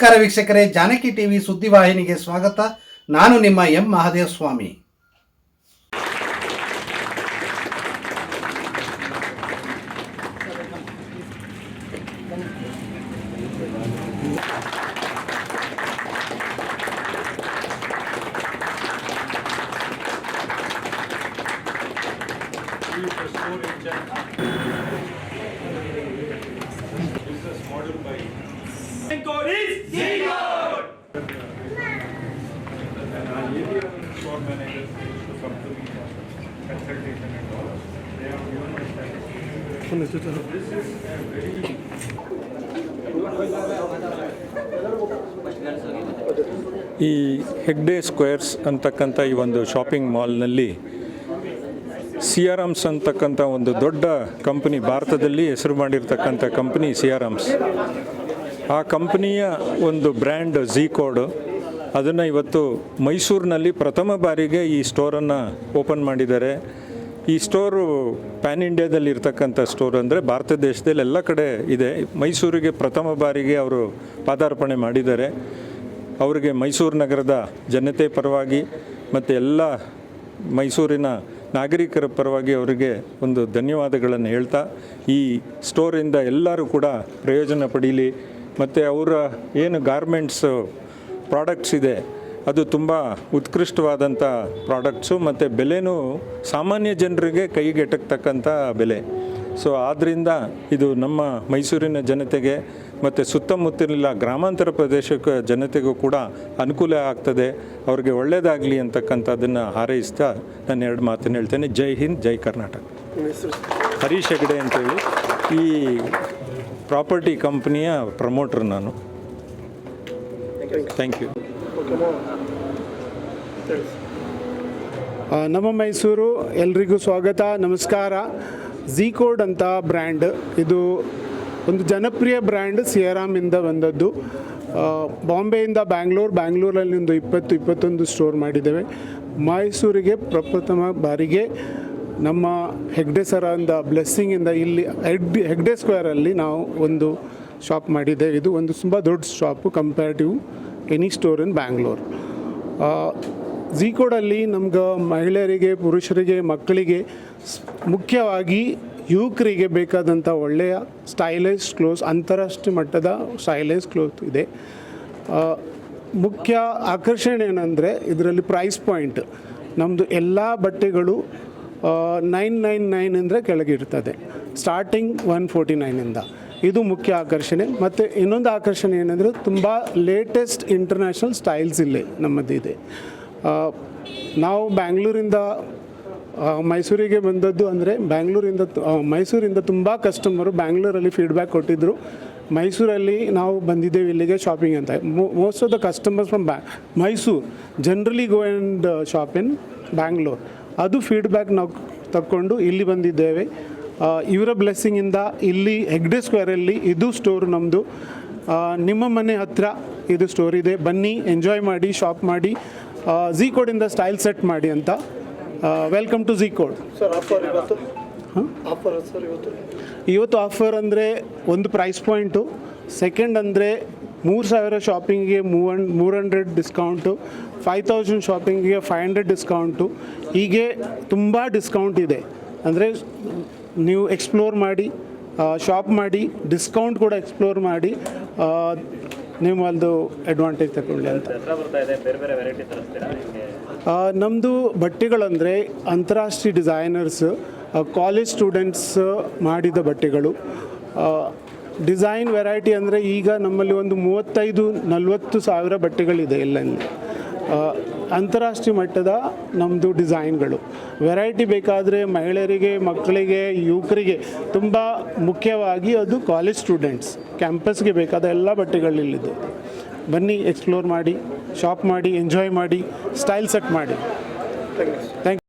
ನಮಸ್ಕಾರ ವೀಕ್ಷಕರೇ ಜಾನಕಿ ಟಿವಿ ಸುದ್ದಿವಾಹಿನಿಗೆ ಸ್ವಾಗತ ನಾನು ನಿಮ್ಮ M Mahadeva Swami And God is the God. And I hear you ಈ ಹೆಗ್ಡೆ ಸ್ಕ್ವೇರ್ಸ್ ಅಂತಕ್ಕಂಥ ಈ ಒಂದು ಶಾಪಿಂಗ್ ಮಾಲ್ನಲ್ಲಿ ಸಿ ಆರ್ ಅಂತಕ್ಕಂಥ ಒಂದು ದೊಡ್ಡ ಕಂಪ್ನಿ, ಭಾರತದಲ್ಲಿ ಹೆಸರು ಮಾಡಿರ್ತಕ್ಕಂಥ ಕಂಪ್ನಿ ಸಿ ಆ ಕಂಪನಿಯ ಒಂದು ಬ್ರ್ಯಾಂಡ್ ಝೀ ಕೋಡ್ ಅದನ್ನು ಇವತ್ತು ಮೈಸೂರಿನಲ್ಲಿ ಪ್ರಥಮ ಬಾರಿಗೆ ಈ ಸ್ಟೋರನ್ನು ಓಪನ್ ಮಾಡಿದ್ದಾರೆ. ಈ ಸ್ಟೋರು ಪ್ಯಾನ್ ಇಂಡಿಯಾದಲ್ಲಿ ಇರ್ತಕ್ಕಂಥ ಸ್ಟೋರ್ ಅಂದರೆ ಭಾರತ ದೇಶದಲ್ಲಿ ಎಲ್ಲ ಕಡೆ ಇದೆ. ಮೈಸೂರಿಗೆ ಪ್ರಥಮ ಬಾರಿಗೆ ಅವರು ಪಾದಾರ್ಪಣೆ ಮಾಡಿದ್ದಾರೆ. ಅವರಿಗೆ ಮೈಸೂರು ನಗರದ ಜನತೆ ಪರವಾಗಿ ಮತ್ತು ಎಲ್ಲ ಮೈಸೂರಿನ ನಾಗರಿಕರ ಪರವಾಗಿ ಅವರಿಗೆ ಒಂದು ಧನ್ಯವಾದಗಳನ್ನು ಹೇಳ್ತಾ, ಈ ಸ್ಟೋರಿಂದ ಎಲ್ಲರೂ ಕೂಡ ಪ್ರಯೋಜನ ಪಡೀಲಿ. ಮತ್ತು ಅವರ ಏನು ಗಾರ್ಮೆಂಟ್ಸು ಪ್ರಾಡಕ್ಟ್ಸ್ ಇದೆ ಅದು ತುಂಬ ಉತ್ಕೃಷ್ಟವಾದಂಥ ಪ್ರಾಡಕ್ಟ್ಸು ಮತ್ತು ಬೆಲೆನೂ ಸಾಮಾನ್ಯ ಜನರಿಗೆ ಕೈಗೆಟಕ್ತಕ್ಕಂಥ ಬೆಲೆ. ಸೊ ಆದ್ದರಿಂದ ಇದು ನಮ್ಮ ಮೈಸೂರಿನ ಜನತೆಗೆ ಮತ್ತು ಸುತ್ತಮುತ್ತಲಿನ ಗ್ರಾಮಾಂತರ ಪ್ರದೇಶಕ್ಕೆ ಜನತೆಗೂ ಕೂಡ ಅನುಕೂಲ ಆಗ್ತದೆ. ಅವ್ರಿಗೆ ಒಳ್ಳೆಯದಾಗಲಿ ಅಂತಕ್ಕಂಥದ್ದನ್ನು ಹಾರೈಸ್ತಾ ನಾನು ಎರಡು ಮಾತನ್ನು ಹೇಳ್ತೇನೆ. ಜೈ ಹಿಂದ್ ಜೈ ಕರ್ನಾಟಕ. ಹರೀಶ್ ಹೆಗಡೆ ಅಂತೇಳಿ. ಈ ಪ್ರಾಪರ್ಟಿ ಕಂಪ್ನಿಯ ಪ್ರಮೋಟ್ರ್ ನಾನು. ಥ್ಯಾಂಕ್ ಯು ನಮ್ಮ ಮೈಸೂರು ಎಲ್ರಿಗೂ ಸ್ವಾಗತ, ನಮಸ್ಕಾರ. ಝೀ ಕೋಡ್ ಅಂತ ಬ್ರ್ಯಾಂಡ್ ಇದು ಒಂದು ಜನಪ್ರಿಯ ಬ್ರ್ಯಾಂಡ್ ಸಿಯರಾಮಿಂದ ಬಂದದ್ದು. ಬಾಂಬೆಯಿಂದ ಬ್ಯಾಂಗ್ಳೂರ್ ಬ್ಯಾಂಗ್ಳೂರಲ್ಲಿ ಒಂದು ಇಪ್ಪತ್ತು ಇಪ್ಪತ್ತೊಂದು ಸ್ಟೋರ್ ಮಾಡಿದ್ದೇವೆ. ಮೈಸೂರಿಗೆ ಪ್ರಪ್ರಥಮ ಬಾರಿಗೆ ನಮ್ಮ ಹೆಗ್ಡೆ ಸರಂದ ಬ್ಲೆಸ್ಸಿಂಗಿಂದ ಇಲ್ಲಿ ಹೆಗ್ಡೆ ಹೆಗ್ಡೆ ಸ್ಕ್ವೇರಲ್ಲಿ ನಾವು ಒಂದು ಶಾಪ್ ಮಾಡಿದ್ದೆ. ಇದು ಒಂದು ತುಂಬ ದೊಡ್ಡ shop comparative any store in Bangalore ಝೀಕೋಡಲ್ಲಿ ನಮ್ಗೆ ಮಹಿಳೆಯರಿಗೆ, ಪುರುಷರಿಗೆ, ಮಕ್ಕಳಿಗೆ ಮುಖ್ಯವಾಗಿ ಯುವಕರಿಗೆ ಬೇಕಾದಂಥ ಒಳ್ಳೆಯ ಸ್ಟೈಲೈಸ್ ಕ್ಲೋಸ್ ಅಂತಾರಾಷ್ಟ್ರೀಯ ಮಟ್ಟದ ಸ್ಟೈಲೈಸ್ ಕ್ಲೋತ್ ಇದೆ. ಮುಖ್ಯ ಆಕರ್ಷಣೆ ಏನಂದರೆ ಇದರಲ್ಲಿ ಪ್ರೈಸ್ ಪಾಯಿಂಟ್ ನಮ್ಮದು ಎಲ್ಲ ಬಟ್ಟೆಗಳು ನೈನ್ ನೈನ್ ನೈನ್ ಅಂದರೆ ಕೆಳಗಿರ್ತದೆ ಸ್ಟಾರ್ಟಿಂಗ್ ಒನ್ ಫೋರ್ಟಿ ನೈನಿಂದ ಇದು. ಮುಖ್ಯ ಆಕರ್ಷಣೆ. ಮತ್ತು ಇನ್ನೊಂದು ಆಕರ್ಷಣೆ ಏನಂದರೆ ತುಂಬ ಲೇಟೆಸ್ಟ್ ಇಂಟರ್ನ್ಯಾಷನಲ್ ಸ್ಟೈಲ್ಸ್ ಇಲ್ಲಿ ನಮ್ಮದಿದೆ. ನಾವು ಬ್ಯಾಂಗ್ಳೂರಿಂದ ಮೈಸೂರಿಗೆ ಬಂದದ್ದು ಅಂದರೆ ಬ್ಯಾಂಗ್ಳೂರಿಂದ ಮೈಸೂರಿಂದ ತುಂಬ ಕಸ್ಟಮರು ಬ್ಯಾಂಗ್ಳೂರಲ್ಲಿ ಫೀಡ್ಬ್ಯಾಕ್ ಕೊಟ್ಟಿದ್ದರು ಮೈಸೂರಲ್ಲಿ ನಾವು ಬಂದಿದ್ದೇವೆ ಇಲ್ಲಿಗೆ ಶಾಪಿಂಗ್ ಅಂತ. Most of the customers from ಬ್ಯಾ Mysuru generally go and shop in Bangalore ಅದು ಫೀಡ್ಬ್ಯಾಕ್ ನಾವು ತಕ್ಕೊಂಡು ಇಲ್ಲಿ ಬಂದಿದ್ದೇವೆ. ಇವರ ಬ್ಲೆಸ್ಸಿಂಗಿಂದ ಇಲ್ಲಿ ಹೆಗ್ಡೆ ಸ್ಕ್ವೇರಲ್ಲಿ ಇದು ಸ್ಟೋರ್ ನಮ್ಮದು ನಿಮ್ಮ ಮನೆ ಹತ್ತಿರ ಇದು ಸ್ಟೋರ್ ಇದೆ. ಬನ್ನಿ ಎಂಜಾಯ್ ಮಾಡಿ ಶಾಪ್ ಮಾಡಿ. ಝೀ ಕೋಡಿಂದ ಸ್ಟೈಲ್ ಸೆಟ್ ಮಾಡಿ ಅಂತ. ವೆಲ್ಕಮ್ ಟು ಝೀ ಕೋಡ್ ಇವತ್ತು? ಆಫರ್ ಅಂದರೆ ಒಂದು ಪ್ರೈಸ್ ಪಾಯಿಂಟು ಸೆಕೆಂಡ್ ಅಂದರೆ ಮೂರು ಸಾವಿರ ಶಾಪಿಂಗಿಗೆ ಮೂವನ್ ಮೂರು ಹಂಡ್ರೆಡ್ ಡಿಸ್ಕೌಂಟು ಫೈವ್ ತೌಸಂಡ್ ಶಾಪಿಂಗಿಗೆ ಫೈವ್ ಹಂಡ್ರೆಡ್ ಡಿಸ್ಕೌಂಟು ಹೀಗೆ ತುಂಬ ಡಿಸ್ಕೌಂಟ್ ಇದೆ. ಅಂದರೆ ನೀವು ಎಕ್ಸ್ಪ್ಲೋರ್ ಮಾಡಿ ಶಾಪ್ ಮಾಡಿ ಡಿಸ್ಕೌಂಟ್ ಕೂಡ ಎಕ್ಸ್ಪ್ಲೋರ್ ಮಾಡಿ ನೀವು ಅದು ಅಡ್ವಾಂಟೇಜ್ ತಗೊಳ್ಳಿ ಅಂತ. ನಮ್ಮದು ಬಟ್ಟೆಗಳಂದರೆ ಅಂತಾರಾಷ್ಟ್ರೀಯ ಡಿಸೈನರ್ಸ್ ಕಾಲೇಜ್ ಸ್ಟೂಡೆಂಟ್ಸ್ ಮಾಡಿದ ಬಟ್ಟೆಗಳು. ಡಿಸೈನ್ ವೆರೈಟಿ ಅಂದರೆ ಈಗ ನಮ್ಮಲ್ಲಿ ಒಂದು ಮೂವತ್ತೈದು, ನಲವತ್ತು ಸಾವಿರ ಬಟ್ಟೆಗಳಿದೆ ಎಲ್ಲಲ್ಲಿ ಅಂತಾರಾಷ್ಟ್ರೀಯ ಮಟ್ಟದ ನಮ್ಮದು ಡಿಸೈನ್ಗಳು. ವೆರೈಟಿ ಬೇಕಾದರೆ ಮಹಿಳೆಯರಿಗೆ, ಮಕ್ಕಳಿಗೆ, ಯುವಕರಿಗೆ ತುಂಬ ಮುಖ್ಯವಾಗಿ ಅದು ಕಾಲೇಜ್ ಸ್ಟೂಡೆಂಟ್ಸ್ ಕ್ಯಾಂಪಸ್ಗೆ ಬೇಕಾದ ಎಲ್ಲ ಬಟ್ಟೆಗಳಿಲ್ಲಿದೆ ಬನ್ನಿ ಎಕ್ಸ್ಪ್ಲೋರ್ ಮಾಡಿ ಶಾಪ್ ಮಾಡಿ ಎಂಜಾಯ್ ಮಾಡಿ ಸ್ಟೈಲ್ ಸೆಟ್ ಮಾಡಿ. ಥ್ಯಾಂಕ್